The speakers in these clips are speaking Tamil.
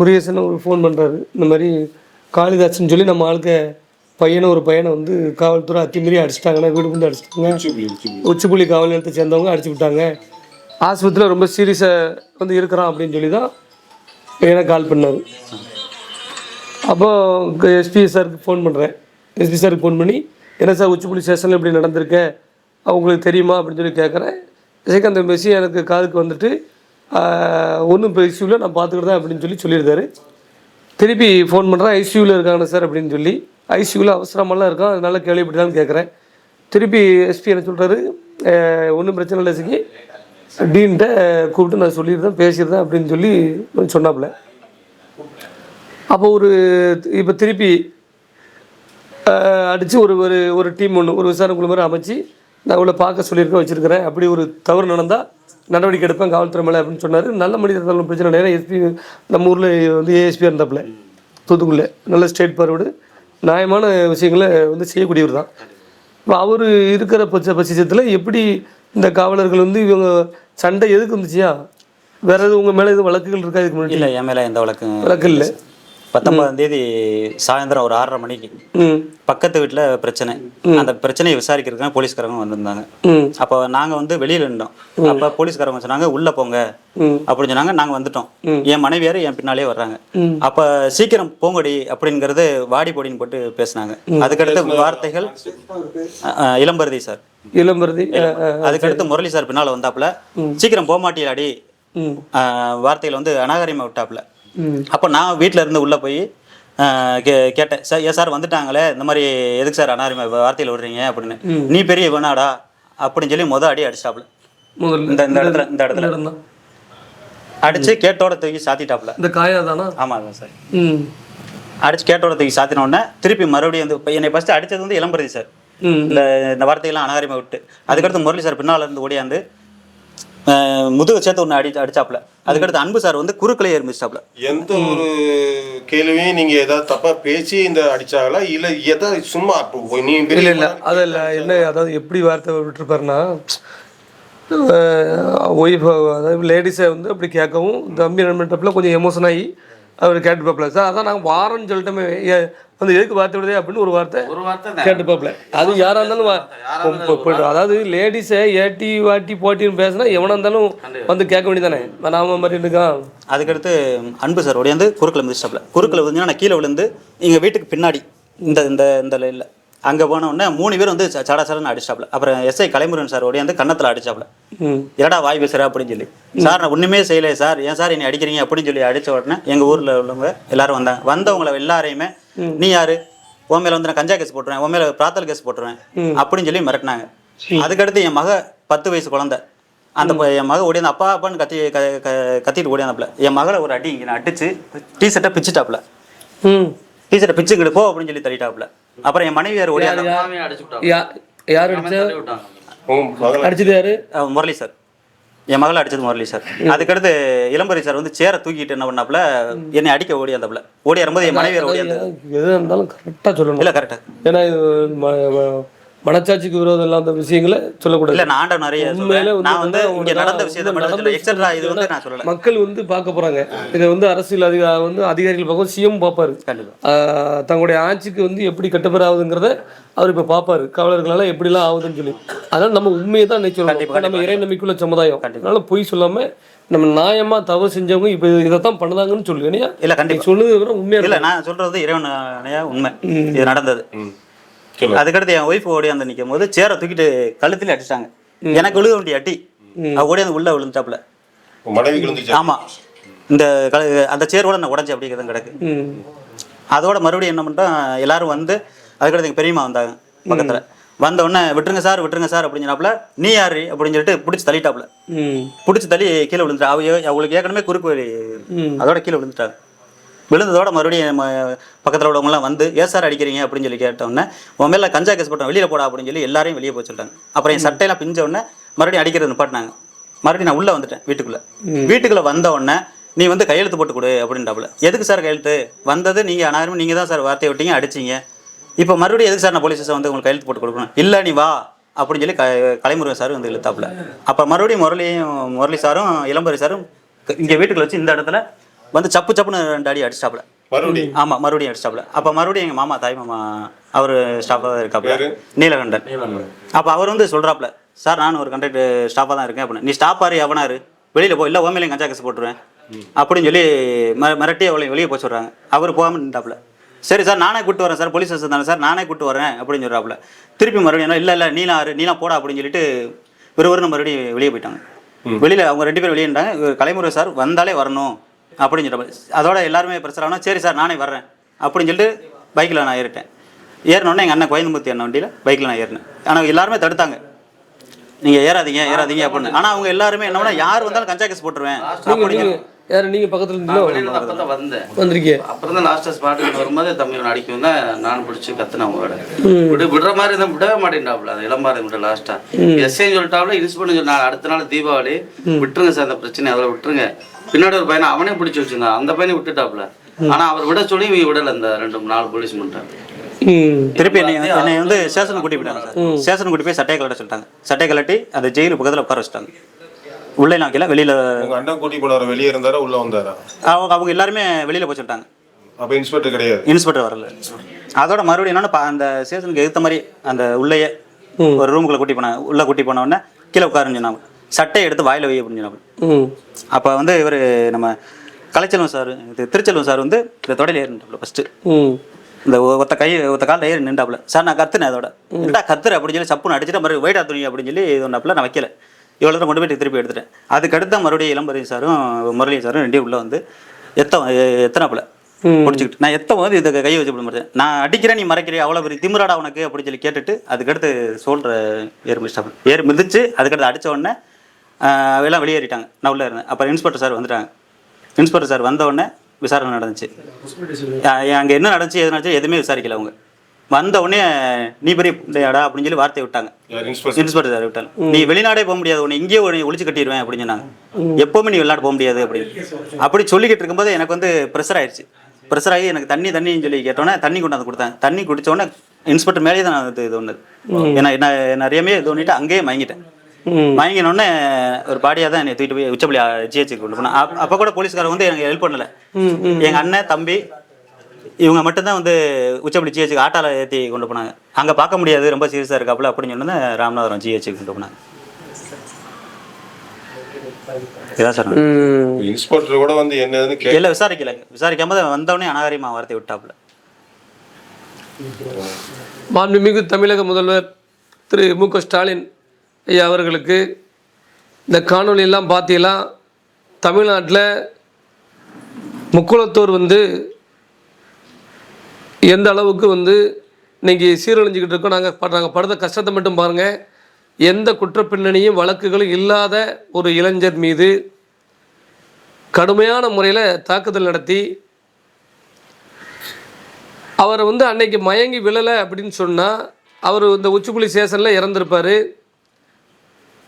முருகேசன் ஒரு ஃபோன் பண்ணுறாரு இந்த மாதிரி காளிதாசன் சொல்லி நம்ம ஆளுக்க பையனை ஒரு பையனை வந்து காவல்துறை அத்திமீறி அடிச்சிட்டாங்கன்னா வீடு வந்து அடிச்சிட்டாங்க. உச்சிப்புள்ளி காவல் நிலையத்தை சேர்ந்தவங்க அடிச்சு விட்டாங்க. ஆஸ்பத்திரியில் ரொம்ப சீரியஸாக வந்து இருக்கிறான் அப்படின்னு சொல்லி தான் எனக்கு கால் பண்ணார். அப்போ எஸ்பி சாருக்கு ஃபோன் பண்ணுறேன் எஸ்பி சாருக்கு ஃபோன் பண்ணி என்ன சார் உச்சிப்புள்ளி ஸ்டேஷனில் இப்படி நடந்திருக்க? அவங்களுக்கு தெரியுமா அப்படின்னு சொல்லி கேட்குறேன் விஜயகாந்த் பேசி எனக்கு காதுக்கு வந்துட்டு ஒன்றும் இப்போ ஐசியூவில் நான் பார்த்துக்கிட்டு தான் அப்படின்னு சொல்லி சொல்லியிருந்தாரு. திருப்பி ஃபோன் பண்ணுறேன் ஐசியூவில் இருக்காங்க சார் அப்படின்னு சொல்லி. ஐசியூவில் அவசரமெல்லாம் இருக்கான். அதனால கேள்விப்பட்டான்னு கேட்குறேன். திருப்பி எஸ்பி என்ன சொல்கிறாரு ஒன்றும் பிரச்சனை இல்லை சிங்கி டீன்கிட்ட கூப்பிட்டு நான் சொல்லியிருந்தேன் பேசியிருந்தேன் அப்படின்னு சொல்லி சொன்னாப்புல. அப்போ ஒரு இப்போ திருப்பி அடித்து ஒரு ஒரு ஒரு டீம் ஒன்று ஒரு விசாரணை குழு மாதிரி அமைச்சு நான் உள்ள பார்க்க சொல்லியிருக்கேன் வச்சுருக்கிறேன். அப்படி ஒரு தவறு நடந்தால் நடவடிக்கை எடுப்பேன் காவல்துறை மேலே அப்படின்னு சொன்னார். நல்ல மனிதர் தள்ள பிரச்சனை. நேரம் எஸ்பி நம்ம ஊரில் வந்து ஏஎஸ்பியாக இருந்தாப்புல தூத்துக்குள்ள நல்ல ஸ்டேட் பார்வர்டு நியாயமான விஷயங்களை வந்து செய்யக்கூடியவர் தான். இப்போ அவர் இருக்கிற பட்ச பட்சத்தில் எப்படி இந்த காவலர்கள் வந்து இவங்க சண்டை எதுக்கு வந்துச்சியா? வேற எதுவும் உங்கள் மேலே எதுவும் வழக்குகள் இருக்கா இதுக்கு முன்னாடி? இல்லை என் மேலே எந்த வழக்கும் வழக்கு இல்லை. பத்தொன்பதாம் தேதி சாயந்தரம் ஒரு ஆறரை மணிக்கு. பக்கத்து வீட்டில் பிரச்சனை. அந்த பிரச்சனையை விசாரிக்கிறதுக்காக போலீஸ்காரங்க வந்திருந்தாங்க. அப்போ நாங்கள் வந்து வெளியில் இருந்தோம் அப்போ போலீஸ்காரங்க சொன்னாங்க உள்ளே போங்க. அப்படின்னு சொன்னாங்க. நாங்கள் வந்துட்டோம். என் மனைவியார் என் பின்னாலே வர்றாங்க. அப்போ சீக்கிரம் போங்கடி அப்படிங்கிறது வாடி பொடின்னு போட்டு பேசினாங்க. அதுக்கடுத்து வார்த்தைகள் இளம்பருதி சார். இளம்பருதி அதுக்கடுத்து முரளி சார் பின்னால் வந்தாப்புல. சீக்கிரம் போக மாட்டியாடி ம் வார்த்தைகள் வந்து அநாகரியமாக விட்டாப்புல. அப்போ நான் வீட்டில் இருந்து உள்ளே போய் கே கேட்டேன். சார் ஏன் சார் வந்துட்டாங்களே இந்த மாதிரி எதுக்கு சார் அனாரிமா வார்த்தையில் விடுறீங்க? அப்படின்னு. நீ பெரிய வேணாடா அப்படின்னு சொல்லி மொதல் அடி அடிச்சிட்டாப்புல முதல்ல இந்த இந்த இடத்துல இந்த இடத்துல. அடிச்சு கேட்டோட தூக்கி சாத்திட்டாப்புல இந்த காயா தானா? ஆமாம் சார். ம். அடிச்சு கேட்டோட தூக்கி சாத்தின உடனே திருப்பி மறுபடியும் வந்து என்னை ஃபஸ்ட்டு அடிச்சது வந்து இளம்பரதி சார். இந்த இந்த வார்த்தையெல்லாம் அனாகரிமா விட்டு. அதுக்கடுத்து முரளி சார் பின்னால் இருந்து ஓடியாந்து முதுகு சேர்த்து ஒன்று அடி அடிச்சாப்புல. அதுக்கடுத்து அன்பு சார் வந்து குறுக்கலையே எரிமிச்சிட்டாப்புல எந்த ஒரு கேள்வியும் நீங்க ஏதாவது தப்பா பேசி இந்த அடிச்சாங்களா? இல்ல ஏதாவது சும்மா நீ இல்லை இல்லை. அது இல்லை என்ன அதாவது எப்படி வார்த்தை விட்டுருப்பாருன்னா ஒய்ஃப் அதாவது லேடிஸை வந்து அப்படி கேட்கவும் தம்பி நண்பன்றப்பில் கொஞ்சம் எமோஷன் ஆகி அவர் கேட்டுப்பாப்ல சார் அதான் நாங்கள் வாரம்னு சொல்லிட்டோமே. வந்து எதுக்கு வார்த்தை விடுதே அப்படின்னு ஒரு வார்த்தை ஒரு வார்த்தை கேட்டுப்பாப்ல அது யாராக இருந்தாலும் வா- இப்போ- இப்போ அதாவது லேடிஸை ஏட்டி வாட்டி போட்டின்னு பேசினா எவனாக இருந்தாலும் வந்து கேட்க வேண்டியதானே நாம மாதிரி இருக்கான் அதுக்கடுத்து அன்பு சார் ஓடியாந்து குறுக்கில் மிதிச்சிட்டாப்ல குறுக்கில் விழுந்து நான் கீழே விழுந்து எங்கள் வீட்டுக்கு பின்னாடி இந்த இந்த இந்த லைனில் அங்கே போன உடனே மூணு பேர் வந்து சடா சடன்னு அடிச்சிட்டாப்ல அப்புறம் எஸ்ஐ கலைமுருகன் சார் ஓடியாந்து கன்னத்தில் அடிச்சாப்ல என்னடா வாய் பேசுற? அப்படின்னு சொல்லி. சார் நான் ஒன்றுமே செய்யலை சார். ஏன் சார் என்னை அடிக்கிறீங்க? அப்படின்னு சொல்லி அடிச்ச உடனே எங்கள் ஊரில் உள்ளவங்க எல்லாரும் வந்தாங்க வந்தவங்கள எல்லாரையுமே நீ யாரு? உன் மேலே வந்து நான் கஞ்சா கேஸ் போட்டுருவேன். உன் மேலே பிராத்தல் கேஸ் போட்டுருவேன். அப்படின்னு சொல்லி மிரட்டினாங்க. அதுக்கடுத்து என் மக பத்து வயசு குழந்தை. அந்த என் மக ஓடியாந்து அப்பா அப்பான்னு கத்தி க கத்திட்டு ஓடியாந்தாப்புல. என் மகளை ஒரு அடி இங்கே அடிச்சு டீ ஷர்ட்டை பிச்சுட்டாப்புல. டீ ஷர்ட்டை பிச்சுக்கிட்டு போ அப்படின்னு சொல்லி தள்ளிட்டாப்புல. அப்புறம் என் மனைவியார் யா யார் அடிச்சது யாரு? முரளி சார். என் மகளை அடிச்சது முரளி சார். அதுக்கடுத்து இளம்பரி சார் வந்து சேரை தூக்கிட்டு என்ன பண்ணாப்புல என்னை அடிக்க ஓடி வந்தாப்புல ஓடி வரும்போது என் மனைவியார் ஓடி வந்தது எது இருந்தாலும் கரெக்டாக சொல்லணும். இல்லை கரெக்டாக ஏன்னா மனச்சாட்சிக்கு விரோதம் இல்லாத விஷயங்களை சொல்லக்கூடாது. இல்லை நான் நிறைய உண்மையில. நான் வந்து இங்கே நடந்த விஷயத்தை இது வந்து நான் சொல்லலை. மக்கள் வந்து பார்க்க போறாங்க. இதை வந்து அரசியல் அதிகா வந்து அதிகாரிகள் பார்க்கும் சிஎம் பார்ப்பாரு. கண்டிப்பா. ஆஹ் தங்களுடைய ஆட்சிக்கு வந்து எப்படி கட்டுப்பேர் ஆகுதுங்கிறத அவர் இப்போ பார்ப்பாரு. காவலர்களால எப்படிலாம் ஆகுதுன்னு சொல்லி. அதனால நம்ம உண்மையை தான் நினைச்சு நம்ம இறை நம்பிக்கையுள்ள சமுதாயம். அதனால பொய் சொல்லாம நம்ம நியாயமா தவறு செஞ்சவங்க இப்போ இதைத்தான் பண்ணுதாங்கன்னு சொல்லு. இல்லையா இல்லை கண்டிப்பா. சொல்லுது உண்மையா இல்லை நான் சொல்றது இறைவன் உண்மை. இது நடந்தது. அதுக்கடுத்து என் ஒய்ஃப் ஓடி வந்து நிற்கும் போது சேரை தூக்கிட்டு கழுத்துல அடிச்சிட்டாங்க. எனக்கு விழுக வேண்டிய அடி. அவ ஓடி வந்து உள்ள விழுந்துட்டாப்புல. ஆமா. இந்த கழு அந்த சேரோட நான் உடஞ்சி அப்படியே தான் கிடக்கு. அதோட மறுபடியும் என்ன பண்ணிட்டோம் எல்லாரும் வந்து அதுக்கடுத்து எங்கள் பெரியம்மா வந்தாங்க பக்கத்தில். வந்த உடனே விட்டுருங்க சார் விட்டுருங்க சார் அப்படின்னு சொன்னாப்புல நீ யாரு? அப்படின்னு சொல்லிட்டு பிடிச்சி தள்ளிட்டாப்புல. பிடிச்சி தள்ளி கீழே விழுந்துட்டா. அவ அவங்களுக்கு ஏற்கனவே குறுக்கு. அதோட கீழே விழுந்துட்டாங்க. விழுந்ததோட மறுபடியும் பக்கத்தில் உள்ளவங்கலாம் வந்து ஏன் சார் அடிக்கிறீங்க? அப்படின்னு சொல்லி கேட்டோன்னே உன் மேலே கஞ்சா கேஸ் போட்டோம் வெளியில் போடா அப்படின்னு சொல்லி எல்லாரையும் வெளியே போய் சொல்லிட்டாங்க அப்புறம் என் சட்டையெல்லாம் பிஞ்ச உடனே மறுபடியும் அடிக்கிறது நிப்பாட்டினாங்க. மறுபடியும் நான் உள்ளே வந்துட்டேன் வீட்டுக்குள்ளே. வீட்டுக்குள்ளே வந்த உடனே நீ வந்து கையெழுத்து போட்டு கொடு அப்படின்ட்டாப்புல எதுக்கு சார் கையெழுத்து? வந்தது நீங்கள் அனாயிரம் நீங்கள் தான் சார் வார்த்தையை விட்டீங்க அடிச்சீங்க. இப்போ மறுபடியும் எதுக்கு சார் நான் போலீஸ் வந்து உங்களுக்கு கையெழுத்து போட்டு கொடுக்கணும்? இல்லை நீ வா அப்படின்னு சொல்லி க கலைமுருகன் சார் வந்து இழுத்தாப்புல. அப்போ மறுபடியும் முரளியும் முரளி சாரும் இளம்பரி சாரும் இங்கே வீட்டுக்குள்ள வச்சு இந்த இடத்துல வந்து சப்பு சப்புன்னு ரெண்டு அடி அடிச்சிட்டாப்புல. மறுபடியும்? ஆமாம் மறுபடியும் அடிச்சிட்டாப்புல. அப்போ மறுபடியும் எங்கள் மாமா தாய் மாமா அவர் ஸ்டாஃபாக தான் இருக்காப்புல? நீலகண்டன். அப்போ அவர் வந்து சொல்கிறாப்புல சார் நான் ஒரு கண்டக்ட் ஸ்டாஃபாக தான் இருக்கேன் அப்படின்னு. நீ ஸ்டாப்பாரு எவனாரு வெளியில் போ. இல்லை ஓமையிலையும் கஞ்சா கேஸ் போட்டுருவேன். அப்படின்னு சொல்லி மிரட்டி அவளை வெளியே போக சொல்கிறாங்க அவர் போகாமல் நின்றாப்புல சரி சார் நானே கூட்டு வரேன் சார். போலீஸ் ஸ்டேஷன் தானே சார். நானே கூட்டு வரேன். அப்படின்னு சொல்கிறாப்புல திருப்பி மறுபடியும் இல்லை இல்லை நீலாம் ஆறு நீலாம் போடா அப்படின்னு சொல்லிட்டு விறுவிறுன்னு மறுபடியும் வெளியே போயிட்டாங்க. வெளியில் அவங்க ரெண்டு பேரும் வெளியே கலைமுறை சார் வந்தாலே வரணும். அப்படின்னு சொல்கிறாங்க அதோட எல்லாருமே பிரச்சனை ஆனா, சரி சார் நானே வர்றேன். அப்படின்னு சொல்லிட்டு பைக்கில் நான் ஏறிட்டேன். ஏறினோடனே எங்கள் அண்ணன் கோயம்புத்தூர் அண்ணன் வண்டியில் பைக்கில் நான் ஏறினேன். ஆனால் எல்லாருமே தடுத்தாங்க. நீங்கள் ஏறாதீங்க ஏறாதீங்க அப்படின்னு. ஆனால் அவங்க எல்லாருமே என்ன பண்ணா, யார் வந்தாலும் கஞ்சா கேஸ் போட்டுருவேன் நீங்க யாரு நீங்க பக்கத்துல நான் வந்தேன். வந்திருக்கீங்க. அப்புறம் தான் லாஸ்ட்டாக ஸ்பாட்டுக்கு வரும்போது தம்பி அடிக்கும் தான் நான் பிடிச்சி கத்துனேன் அவங்களோட. விடு விடுற மாதிரி இருந்தால் விடவே மாட்டேன்டாப்ல அது இளமாரி விட லாஸ்ட்டாக எஸ்ஐன்னு சொல்லிட்டாப்ல இன்ஸ்பெக்டர் சொன்னா அடுத்த நாள் தீபாவளி. விட்டுருங்க சார் அந்த பிரச்சனை அதில் விட்டுருங்க. பின்னாடி ஒரு பையனை அவனே பிடிச்சி வச்சிருந்தான். அந்த பையனை விட்டுட்டாப்ல ஆனா அவர் விட சொல்லி இவங்க விடல இந்த ரெண்டு நாலு போலீஸ் பண்ணிட்டாங்க ம். திருப்பி என்னை என்னை வந்து ஸ்டேஷனுக்கு கூட்டி போயிட்டாங்க சார். ஸ்டேஷனுக்கு கூட்டி போய் சட்டையை கலட்ட சொல்லிட்டாங்க. சட்டையை கலட்டி அந்த ஜெயிலு பக்கத்தில் உட்கார வச்சுட்டாங்க. உள்ளே நான் வைக்கல வெளியில் உங்க அண்ணன் கூட்டி போனார வெளியே இருந்தாரா உள்ள வந்தாரா? அவங்க அவங்க எல்லாருமே வெளியில் போய் சொல்லிட்டாங்க. அப்ப இன்ஸ்பெக்டர் கிடையாது. இன்ஸ்பெக்டர் வரல. அதோட மறுபடியும் என்னன்னா அந்த ஸ்டேஷனுக்கு எதிர்த்த மாதிரி அந்த உள்ளேயே ஒரு ரூமுக்குள்ள கூட்டி போனாங்க உள்ள கூட்டி போன உடனே கீழே உட்காருன்னு சொன்னாங்க. சட்டையை எடுத்து வாயில வை அப்படின்னு சொன்னாங்க அப்போ வந்து இவர் நம்ம கலைச்செல்வம் சார் திருச்செல்வம் சார் வந்து இந்த தொடையில் ஏறினாப்புல ஃபஸ்ட்டு இந்த ஒத்த கை ஒத்த காலில் ஏறி நின்றாப்புல. சார் நான் கத்துனேன் அதோட. என்னடா கத்துற அப்படின்னு சொல்லி சப்புன்னு அடிச்சுட்டு மறுபடியும் வெயிட்டா துணி அப்படின்னு சொல்லி இது ஒன்றாப்புல நான் வைக்கல. இவ்வளோ தூரம் கொண்டு போய் திருப்பி எடுத்துட்டேன். அதுக்கு அடுத்த மறுபடியும் இளம்பரி சாரும் முரளி சாரும் ரெண்டையும் உள்ள வந்து எத்த எத்தனாப்புல. பிடிச்சிக்கிட்டு. நான் எத்த போது இதை கையை வச்சு முடிச்சேன் நான் அடிக்கிறேன் நீ மறைக்கிறிய? அவ்வளோ பெரிய திமிராடா உனக்கு? அப்படின்னு சொல்லி கேட்டுட்டு அதுக்கடுத்து சொல்கிற ஏறு மிதிச்சு அதுக்கடுத்து அடிச்ச உடனே எல்லாம் வெளியேறிட்டாங்க. நான் உள்ள இருந்தேன். அப்புறம் இன்ஸ்பெக்டர் சார் வந்துட்டாங்க. இன்ஸ்பெக்டர் சார் வந்த உடனே விசாரணை நடந்துச்சு. அங்கே என்ன நடந்துச்சு எது நடந்துச்சு எதுவுமே விசாரிக்கல அவங்க. வந்த உடனே நீ பெரிய அப்படின்னு சொல்லி வார்த்தை விட்டாங்க. இன்ஸ்பெக்டர்? சார் விட்டாங்க. நீ வெளிநாடே போக முடியாது. உன்னை இங்கேயே உன்னை ஒழிச்சு கட்டிடுவேன் அப்படின்னு சொன்னாங்க. எப்பவுமே நீ வெளிநாடு போக முடியாது அப்படின்னு. அப்படி சொல்லிக்கிட்டு இருக்கும்போது எனக்கு வந்து ப்ரெஷர் ஆயிடுச்சு. ப்ரெஷர் ஆகி எனக்கு தண்ணி தண்ணின்னு சொல்லி கேட்டோன்னே தண்ணி கொண்டாந்து கொடுத்தாங்க. தண்ணி குடிச்ச உடனே இன்ஸ்பெக்டர் மேலேயே தான் நான் இது இது ஒன்று ஏன்னா என்ன நிறையமே இது பண்ணிட்டு அங்கேயே மயங்கிட்டேன். மயங்கினோடனே ஒரு பாடியாக தான் என்னை தூக்கிட்டு போய் உச்சப்பள்ளி ஜிஹெச்சுக்கு கொண்டு போனேன். அப்ப- கூட போலீஸ்காரங்க வந்து எனக்கு ஹெல்ப் பண்ணல. எங்கள் அண்ணன் தம்பி இவங்க மட்டும்தான் வந்து உச்சப்பள்ளி ஜிஹெச்சுக்கு ஆட்டால ஏற்றி கொண்டு போனாங்க. அங்கே பார்க்க முடியாது ரொம்ப சீரியஸாக இருக்காப்புல அப்படின்னு சொன்னது ராமநாதபுரம் ஜிஹெச்சுக்கு கொண்டு போனாங்க. இன்ஸ்பெக்டர் கூட வந்து என்னதுன்னு கே இல்லை விசாரிக்கல. விசாரிக்காம தான் வந்தவொடனே அனாகாரியமாக வார்த்தை விட்டாப்புல. மாண்புமிகு தமிழக முதல்வர் திரு மு க ஸ்டாலின் ஐயா அவர்களுக்கு இந்த காணொலியெல்லாம் பார்த்தீங்கன்னா தமிழ்நாட்டில் முக்குளத்தூர் வந்து எந்த அளவுக்கு வந்து இன்னைக்கு சீரழிஞ்சுக்கிட்டு இருக்கோம் நாங்கள் நாங்கள் படுத்த கஷ்டத்தை மட்டும் பாருங்கள் எந்த குற்றப்பின்னணியும் வழக்குகளும் இல்லாத ஒரு இளைஞர் மீது கடுமையான முறையில் தாக்குதல் நடத்தி அவர் வந்து அன்னைக்கு மயங்கி விழலை அப்படின்னு சொன்னால் அவர் இந்த உச்சிப்புலி ஸ்டேஷனில் இறந்துருப்பார்.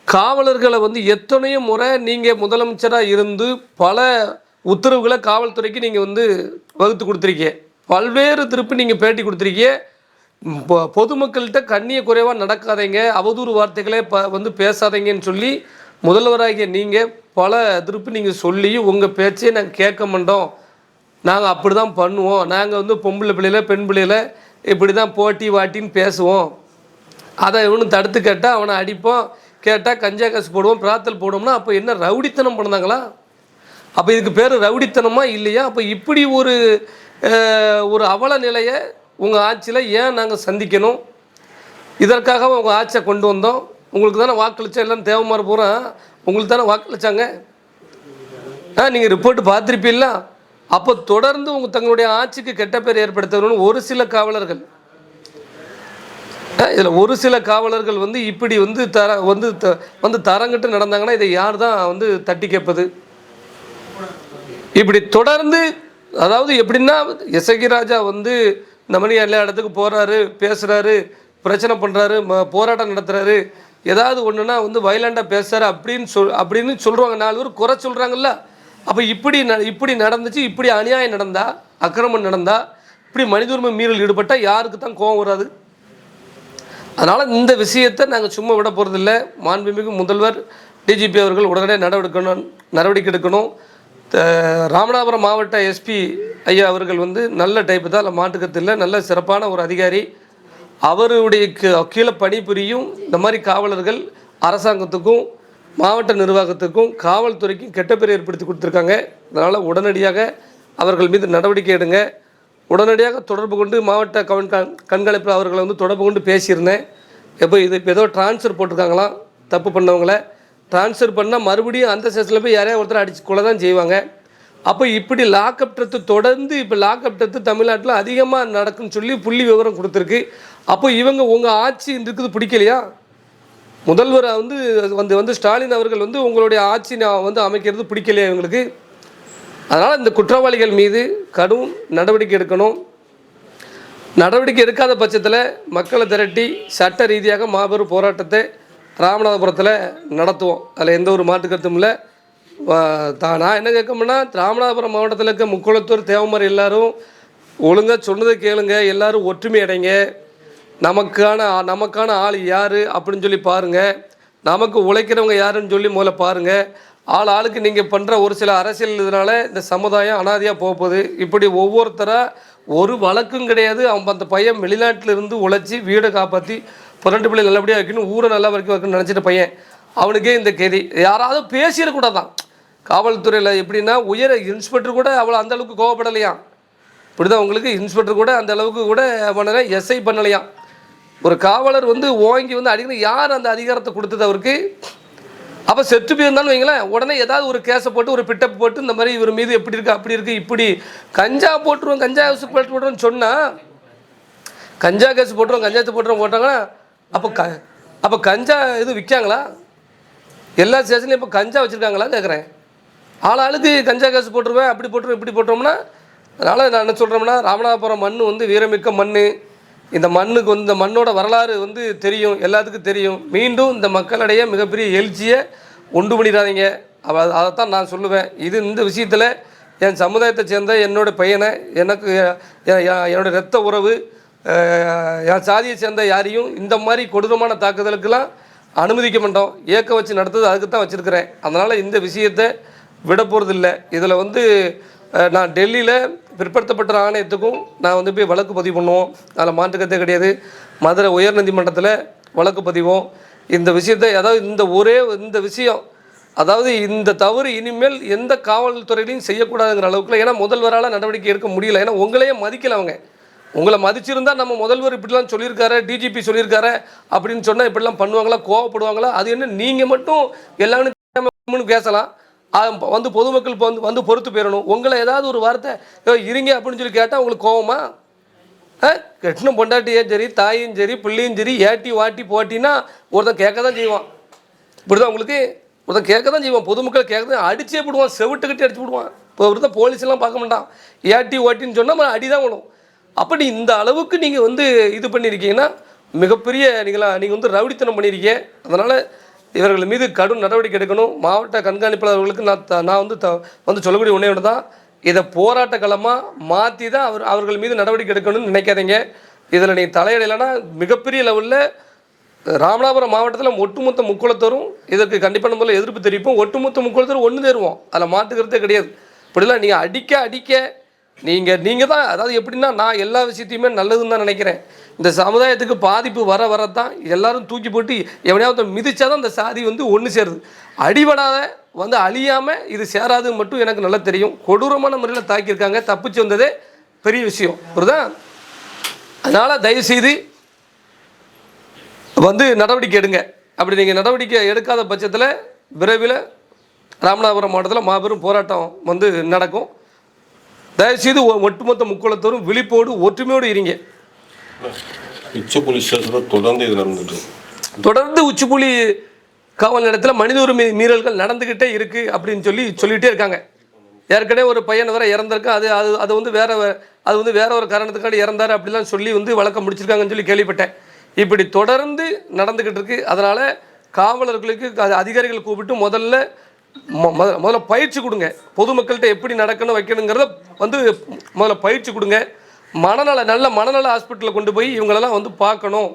காவலர்களை வந்து எத்தனையோ முறை நீங்கள் முதலமைச்சராக இருந்து பல உத்தரவுகளை காவல்துறைக்கு நீங்கள் வந்து வகுத்து கொடுத்துருக்கீங்க. பல்வேறு திருப்பி நீங்கள் பேட்டி கொடுத்துருக்கீங்க. பொ- பொதுமக்கள்கிட்ட கண்ணிய குறைவாக நடக்காதீங்க. அவதூறு வார்த்தைகளே ப வந்து பேசாதீங்கன்னு சொல்லி முதல்வராகிய நீங்கள் பல திருப்பி நீங்கள் சொல்லி உங்கள் பேச்சையே நாங்கள் கேட்க மாட்டோம். நாங்கள் அப்படி தான் பண்ணுவோம். நாங்கள் வந்து பொம்பளை பிள்ளையில பெண் பிள்ளையில இப்படி தான் போட்டி வாட்டின்னு பேசுவோம். அதை இவனு தடுத்து கேட்டால் அவனை அடிப்போம். கேட்டால் கஞ்சா காசு போடுவோம் பிராத்தல் போடுவோம்னா அப்போ என்ன ரவுடித்தனம் பண்ணாங்களா? அப்போ இதுக்கு பேர் ரவுடித்தனமா இல்லையா? அப்போ இப்படி ஒரு ஒரு அவல நிலையை உங்கள் ஆட்சியில் ஏன் நாங்கள் சந்திக்கணும்? இதற்காக உங்கள் ஆட்சியை கொண்டு வந்தோம். உங்களுக்கு தானே வாக்களிச்சா எல்லாம் தேவைமாறு பூரா? உங்களுக்கு தானே வாக்களிச்சாங்க? ஆ நீங்கள் ரிப்போர்ட் பார்த்துருப்பீங்களா? அப்போ தொடர்ந்து உங்கள் தங்களுடைய ஆட்சிக்கு கெட்ட பேர் ஏற்படுத்தணும்னு ஒரு சில காவலர்கள் இதில் ஒரு சில காவலர்கள் வந்து இப்படி வந்து தர வந்து த- வந்து தரங்கிட்டு நடந்தாங்கன்னா இதை யார் தான் வந்து தட்டி கேட்பது? இப்படி தொடர்ந்து அதாவது எப்படின்னா எசகி ராஜா வந்து இந்த எல்லா இடத்துக்கு போகிறாரு பேசுகிறாரு பிரச்சனை பண்ணுறாரு ம போராட்டம் நடத்துகிறாரு ஏதாவது ஒன்றுனா வந்து வயலண்டாக பேசுகிறாரு அப்படின்னு சொல் அப்படின்னு சொல்கிறாங்க நாலு பேர் குறை சொல்கிறாங்கல்ல அப்போ இப்படி ந இப்படி நடந்துச்சு இப்படி அநியாயம் நடந்தா அக்கிரமம் நடந்தா இப்படி மனித உரிமை மீறல் ஈடுபட்டால் யாருக்கு தான் கோவம் வராது? அதனால் இந்த விஷயத்தை நாங்கள் சும்மா விட போகிறதில்ல மாண்புமிகு முதல்வர் டிஜிபி அவர்கள் உடனடியாக நடவடிக்கணும் நடவடிக்கை எடுக்கணும். த- ராமநாதபுரம் மாவட்ட எஸ்பி ஐயா அவர்கள் வந்து நல்ல டைப்பு தான் அதில் மாட்டுக்கத்தில் நல்ல சிறப்பான ஒரு அதிகாரி. அவருடைய கீ- கீழே பணிபுரியும் இந்த மாதிரி காவலர்கள் அரசாங்கத்துக்கும் மாவட்ட நிர்வாகத்துக்கும் காவல்துறைக்கும் கெட்ட பேர் ஏற்படுத்தி கொடுத்துருக்காங்க. அதனால் உடனடியாக அவர்கள் மீது நடவடிக்கை எடுங்க. உடனடியாக தொடர்பு கொண்டு மாவட்ட கவன் கண்காணிப்பு அவர்களை வந்து தொடர்பு கொண்டு பேசியிருந்தேன். எப்போ இது இப்போ ஏதோ ட்ரான்ஸ்ஃபர் போட்டிருக்காங்களாம் தப்பு பண்ணவங்கள. ட்ரான்ஸ்ஃபர் பண்ணால் மறுபடியும் அந்த செஷனில் போய் யாரையா ஒருத்தர் அடிச்சு கொலை தான் செய்வாங்க. அப்போ இப்படி லாக்அப் டெத்து தொடர்ந்து இப்போ லாக்அப் டெத்து தமிழ்நாட்டில் அதிகமாக நடக்குன்னு சொல்லி புள்ளி விவரம் கொடுத்துருக்கு. அப்போ இவங்க உங்கள் ஆட்சி இருக்குது பிடிக்கலையா? முதல்வராக வந்து வந்து வந்து ஸ்டாலின் அவர்கள் வந்து உங்களுடைய ஆட்சி நான் வந்து அமைக்கிறது பிடிக்கலையா இவங்களுக்கு? அதனால் இந்த குற்றவாளிகள் மீது கடும் நடவடிக்கை எடுக்கணும். நடவடிக்கை எடுக்காத பட்சத்தில் மக்களை திரட்டி சட்ட ரீதியாக மாபெரும் போராட்டத்தை ராமநாதபுரத்தில் நடத்துவோம். அதில் எந்த ஒரு மாற்றுக்கருத்தும் இல்லை. நான் என்ன கேட்கமுன்னா ராமநாதபுரம் மாவட்டத்தில் இருக்க முக்குளத்தூர் தேவமர் எல்லாரும் ஒழுங்காக சொன்னதை கேளுங்க எல்லாரும் ஒற்றுமை அடைங்க. நமக்கான நமக்கான ஆள் யார் அப்படின்னு சொல்லி பாருங்கள் நமக்கு உழைக்கிறவங்க யாருன்னு சொல்லி முதல்ல பாருங்கள் ஆள் ஆளுக்கு நீங்கள் பண்ணுற ஒரு சில அரசியல் இதனால் இந்த சமுதாயம் அனாதியாக போக போகுது. இப்படி ஒவ்வொருத்தராக ஒரு வழக்கும் கிடையாது. அவன் அந்த பையன் வெளிநாட்டில் இருந்து உழைச்சி வீடை காப்பாற்றி புரண்டு பிள்ளை நல்லபடியாக வைக்கணும் ஊரை நல்லா வரைக்கும் வைக்கணும்னு நினச்சிட்ட பையன். அவனுக்கே இந்த கேதி. யாராவது பேசிடக்கூடாதான் காவல்துறையில் எப்படின்னா உயர இன்ஸ்பெக்டர் கூட அவ்வளோ அந்த அளவுக்கு இப்படி தான் உங்களுக்கு இன்ஸ்பெக்டர் கூட அந்த அளவுக்கு கூட பண்ணல எஸ்ஐ பண்ணலையாம். ஒரு காவலர் வந்து ஓங்கி வந்து அடிக்கணும். யார் அந்த அதிகாரத்தை கொடுத்தது அவருக்கு? அப்போ செத்து போயிருந்தாலும் வைங்களேன் உடனே ஏதாவது ஒரு கேஸை போட்டு ஒரு பிட்டப் போட்டு இந்த மாதிரி இவர் மீது எப்படி இருக்கு அப்படி இருக்கு இப்படி கஞ்சா போட்டுருவோம் கஞ்சா ஹவுஸ் போட்டுருவோம்னு சொன்னால் கஞ்சா கேஸ் போட்டுருவோம் கஞ்சா போட்டுருவோம் போட்டாங்கன்னா அப்போ க அப்போ கஞ்சா இது விற்காங்களா? எல்லா ஸ்டேஷன்லையும் இப்போ கஞ்சா வச்சுருக்காங்களா கேட்குறேன் ஆள் ஆளுக்கு கஞ்சா கேஸ் போட்டுருவேன் அப்படி போட்டுருவேன் இப்படி போட்டோம்னா அதனால் நான் என்ன சொல்கிறோம்னா ராமநாதபுரம் மண் வந்து வீரமிக்க மண் இந்த மண்ணுக்கு வந்து இந்த மண்ணோட வரலாறு வந்து தெரியும் எல்லாத்துக்கும் தெரியும். மீண்டும் இந்த மக்களிடையே மிகப்பெரிய எழுச்சியை உண்டு பண்ணிடாதீங்க. அவ அதைத்தான் நான் சொல்லுவேன். இது இந்த விஷயத்தில் என் சமுதாயத்தை சேர்ந்த என்னோடய பையனை எனக்கு என்னோடய என்னோட இரத்த உறவு என் சாதியை சேர்ந்த யாரையும் இந்த மாதிரி கொடூரமான தாக்குதலுக்கெல்லாம் அனுமதிக்க மாட்டோம். ஏக்க வச்சு நடத்துறது அதுக்கு தான் வச்சுருக்கிறேன். அதனால் இந்த விஷயத்தை விட போகிறதில்ல இதில் வந்து நான் டெல்லியில் பிற்படுத்தப்பட்ட ஆணையத்துக்கும் நான் வந்து போய் வழக்கு பதிவு பண்ணுவோம். அதில் மாற்றுக்கத்தே கிடையாது. மதுரை உயர்நீதிமன்றத்தில் வழக்கு பதிவோம். இந்த விஷயத்தை அதாவது இந்த ஒரே இந்த விஷயம் அதாவது இந்த தவறு இனிமேல் எந்த காவல்துறையிலையும் செய்யக்கூடாதுங்கிற அளவுக்குல ஏன்னா முதல்வரால் நடவடிக்கை எடுக்க முடியல. ஏன்னா உங்களையே மதிக்கல அவங்க. உங்களை மதிச்சிருந்தா நம்ம முதல்வர் இப்படிலாம் சொல்லியிருக்காரு டிஜிபி சொல்லியிருக்காரு அப்படின்னு சொன்னால் இப்படிலாம் பண்ணுவாங்களா கோவப்படுவாங்களா அது என்ன நீங்கள் மட்டும் எல்லாமே பேசலாம். வந்து பொதுமக்கள் இப்போ வந்து வந்து பொறுத்து போயிடணும் உங்களை ஏதாவது ஒரு வார்த்தை இருங்க அப்படின்னு சொல்லி கேட்டால் உங்களுக்கு கோவமா? ஆ கெட்டின பொண்டாட்டியும் சரி தாயும் சரி பிள்ளையும் சரி ஏட்டி வாட்டி போட்டின்னா ஒருத்தன் கேட்க தான் செய்வான். இப்படிதான் உங்களுக்கு ஒருத்தன் கேட்க தான் செய்வான். பொதுமக்கள் கேட்க தான் அடிச்சே விடுவான் செவிட்டு கட்டி அடிச்சு விடுவான் இப்போ ஒருத்தன் போலீஸ்லாம் பார்க்க மாட்டான். ஏட்டி ஓட்டின்னு சொன்னால் அடி தான் விடும் அப்படி இந்த அளவுக்கு நீங்கள் வந்து இது பண்ணியிருக்கீங்கன்னா மிகப்பெரிய நீங்களா நீங்கள் வந்து ரவுடித்தனம் பண்ணியிருக்கீங்க. அதனால் இவர்கள் மீது கடும் நடவடிக்கை எடுக்கணும். மாவட்ட கண்காணிப்பாளர்களுக்கு நான் நான் வந்து த வந்து சொல்லக்கூடிய ஒன்றே ஒன்று தான் இதை போராட்ட களமாக மாற்றி தான் அவர் அவர்கள் மீது நடவடிக்கை எடுக்கணும்னு நினைக்காதீங்க. இதில் நீங்கள் தலையிடலைன்னா மிகப்பெரிய லெவலில் ராமநாதபுரம் மாவட்டத்தில் ஒட்டுமொத்த முக்குளத்தரும் இதற்கு கண்டிப்பான முறையில் எதிர்ப்பு தெரிவிப்போம். ஒட்டுமொத்த முக்குளத்தரும் ஒன்று தேருவோம். அதில் மாற்றுக்கிறதே கிடையாது. இப்படிலாம் நீங்கள் அடிக்க அடிக்க நீங்கள் நீங்கள் தான் அதாவது எப்படின்னா நான் எல்லா விஷயத்தையுமே நல்லதுன்னு தான் நினைக்கிறேன். இந்த சமுதாயத்துக்கு பாதிப்பு வர வரத்தான் எல்லாரும் தூக்கி போட்டு எவனையாவது மிதிச்சா தான் இந்த சாதி வந்து ஒன்று சேருது. அடிபடாத வந்து அழியாமல் இது சேராதுன்னு மட்டும் எனக்கு நல்லா தெரியும். கொடூரமான முறையில் தாக்கியிருக்காங்க. தப்பிச்சு வந்ததே பெரிய விஷயம். புரியுதா? அதனால் தயவுசெய்து வந்து நடவடிக்கை எடுங்க. அப்படி நீங்கள் நடவடிக்கை எடுக்காத பட்சத்தில் விரைவில் ராமநாதபுரம் மாவட்டத்தில் மாபெரும் போராட்டம் வந்து நடக்கும். தயவுசெய்து ஒ- ஒட்டுமொத்த முக்குளத்தோரும் விழிப்போடு ஒற்றுமையோடு இருங்க. உச்ச தொடர்ந்து இது நடந்துட்டு தொடர்ந்து உச்சிப்புலி காவல் நிலையத்தில் மனித உரிமை மீறல்கள் நடந்துக்கிட்டே இருக்குது அப்படின்னு சொல்லி சொல்லிகிட்டே இருக்காங்க. ஏற்கனவே ஒரு பையன் வர இறந்திருக்கு. அது அது அது வந்து வேற அது வந்து வேற ஒரு காரணத்துக்காக இறந்தார் அப்படிலாம் சொல்லி வந்து வழக்கம் முடிச்சிருக்காங்கன்னு சொல்லி கேள்விப்பட்டேன். இப்படி தொடர்ந்து நடந்துக்கிட்டு இருக்கு. அதனால் காவலர்களுக்கு அது அதிகாரிகள் கூப்பிட்டு முதல்ல முதல்ல முதல்ல பயிற்சி கொடுங்க. பொதுமக்கள்கிட்ட எப்படி நடக்கணும் வைக்கணுங்கிறத வந்து முதல்ல பயிற்சி கொடுங்க. மனநல நல்ல மனநல ஹாஸ்பிட்டலில் கொண்டு போய் இவங்களெல்லாம் வந்து பார்க்கணும்.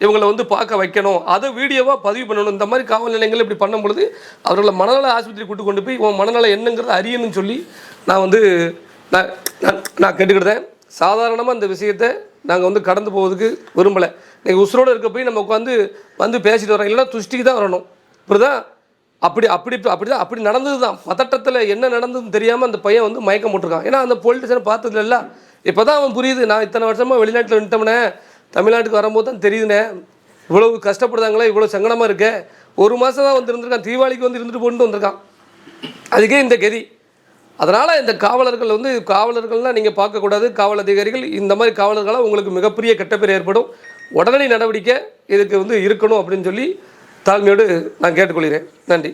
இவங்களை வந்து பார்க்க வைக்கணும். அதை வீடியோவாக பதிவு பண்ணணும். இந்த மாதிரி காவல் நிலையங்கள் இப்படி பண்ணும் பொழுது அவர்களை மனநல ஆஸ்பத்திரி கூட்டு கொண்டு போய் உன் மனநல என்னங்கிறத அறியணும்னு சொல்லி நான் வந்து நான் நான் கேட்டுக்கிட்டேன். சாதாரணமாக இந்த விஷயத்தை நாங்கள் வந்து கடந்து போவதுக்கு விரும்பலை. நீங்கள் உசுரோடு இருக்க போய் நம்ம உட்காந்து வந்து பேசிட்டு வரோம் இல்லைன்னா துஷ்டிக்கு தான் வரணும். இப்படிதான் அப்படி அப்படி அப்படி தான் அப்படி நடந்தது தான் பதட்டத்தில் என்ன நடந்ததுன்னு தெரியாமல் அந்த பையன் வந்து மயக்கம் போட்டிருக்கான். ஏன்னா அந்த போலீஸ் பார்த்தது இப்போ தான் அவன் புரியுது. நான் இத்தனை வருஷமாக வெளிநாட்டில் நின்ட்டோம்னே தமிழ்நாட்டுக்கு வரும்போது தான் தெரியுதுண்ணே இவ்வளவு கஷ்டப்படுறாங்களே இவ்வளோ சங்கடமாக இருக்க. ஒரு மாதம் தான் வந்து இருந்திருக்கான் தீபாவளிக்கு வந்து இருந்துட்டு போட்டு வந்திருக்கான். அதுக்கே இந்த கதி. அதனால் இந்த காவலர்கள் வந்து காவலர்கள்லாம் நீங்கள் பார்க்கக்கூடாது காவல் அதிகாரிகள் இந்த மாதிரி காவலர்களால் உங்களுக்கு மிகப்பெரிய கெட்டப்பேர் ஏற்படும். உடனடி நடவடிக்கை இதுக்கு வந்து இருக்கணும் அப்படின்னு சொல்லி தாழ்மையோடு நான் கேட்டுக்கொள்கிறேன். நன்றி.